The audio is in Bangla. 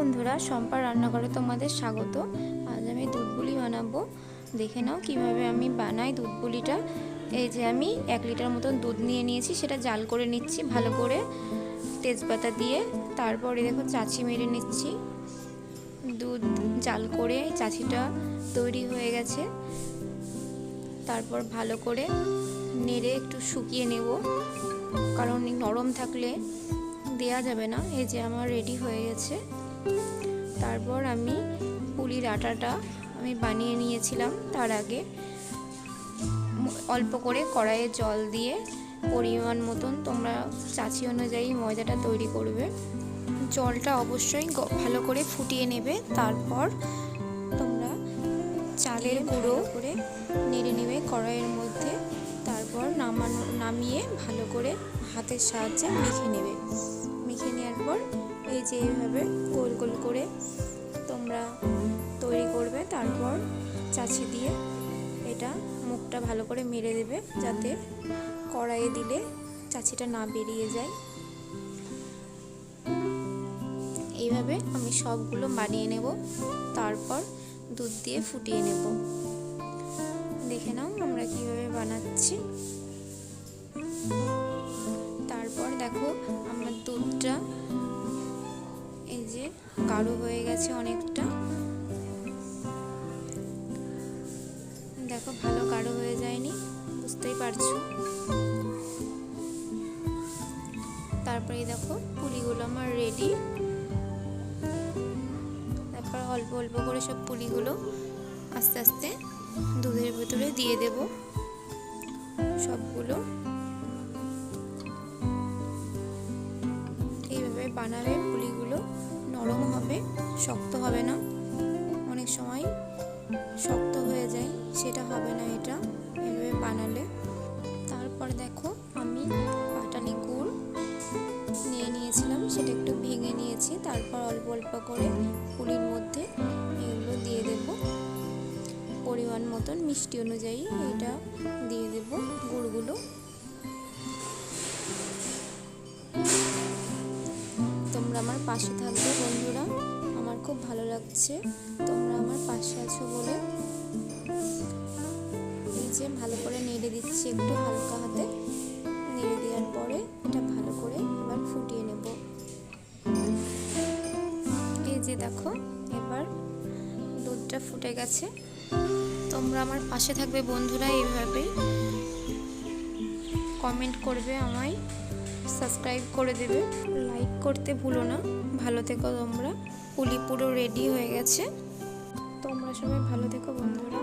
বন্ধুরা সম্পার রান্নাঘরে তোমাদের স্বাগত। আজ আমি দুধ পুলি বানাবো। দেখে নাও কীভাবে আমি বানাই দুধ পুলিটা এই যে আমি এক লিটার মতন দুধ নিয়ে নিয়েছি, সেটা জাল করে নিচ্ছি ভালো করে তেজপাতা দিয়ে। তারপরে দেখো চাচি মেরে নিচ্ছি। দুধ জাল করে চাচিটা তৈরি হয়ে গেছে। তারপর ভালো করে নেড়ে একটু শুকিয়ে নেব। কারণ নরম থাকলে দেয়া যাবে না। এই যে আমার রেডি হয়ে গেছে। তারপর আমি পুলির আটাটা আমি বানিয়ে নিয়েছিলাম তার আগে। অল্প করে কড়াইয়ে জল দিয়ে পরিমাণ মতন তোমরা চাচি অনুযায়ী ময়দাটা তৈরি করবে। জলটা অবশ্যই ভালো করে ফুটিয়ে নেবে তারপর তোমরা চালের গুঁড়ো করে নেড়ে নেবে কড়াইয়ের মধ্যে তারপর নামানো নামিয়ে ভালো করে হাতের সাহায্যে মেখে নেবে। এই যে এইভাবে গোল গোল করে তোমরা তৈরি করবে, তারপর চাচি দিয়ে এটা মুখটা ভালো করে মেরে দেবে যাতে কড়াইয়ে দিলে চাচিটা না বেরিয়ে যায়। এইভাবে আমি সবগুলো বানিয়ে নেব, তারপর দুধ দিয়ে ফুটিয়ে নেব। দেখে নাও আমরা কীভাবে বানাচ্ছি। গাঢ় হয়ে গেছে অনেকটা। দেখো, ভালো গাঢ় হয়ে যায়নি, বুঝতেই পারছ। তারপরে দেখো, পুলিগুলো আমার রেডি তারপর অল্প অল্প করে সব পুলিগুলো আস্তে আস্তে দুধের ভেতরে দিয়ে দেব। সবগুলো। এইভাবে বানালে পুলিগুলো নরম হবে, শক্ত হবে না। অনেক সময় শক্ত হয়ে যায়, সেটা হবে না এটা এভাবে বানালে। তারপর দেখো আমি পাটালি গুড় নিয়ে নিয়েছিলাম, সেটা একটু ভেঙে নিয়েছি। তারপর অল্প অল্প করে পুলির মধ্যে এগুলো দিয়ে দেব। পরিমাণ মতন মিষ্টি অনুযায়ী এটা দিয়ে দেব গুড়গুলো। পাশে থাকবে বন্ধুরা। আমার খুব ভালো লাগছে। তোমরা আমার পাশে আছো বলে। যে ভালো করে নেড়ে দিচ্ছি একটু হালকা হাতে। নেড়ে দেওয়ার পরে এটা ভালো করে এবার ফুটিয়ে নেব। এই যে দেখো, এবার দুধটা ফুটে গেছে। তোমরা আমার পাশে থাকবে বন্ধুরা এইভাবে কমেন্ট করবে আমায়। সাবস্ক্রাইব করে দেবে। লাইক করতে ভুলো না। ভালো থেকো তোমরা। পুলি পুরো রেডি হয়ে গেছে। তোমরা সবাই ভালো থেকো বন্ধুরা।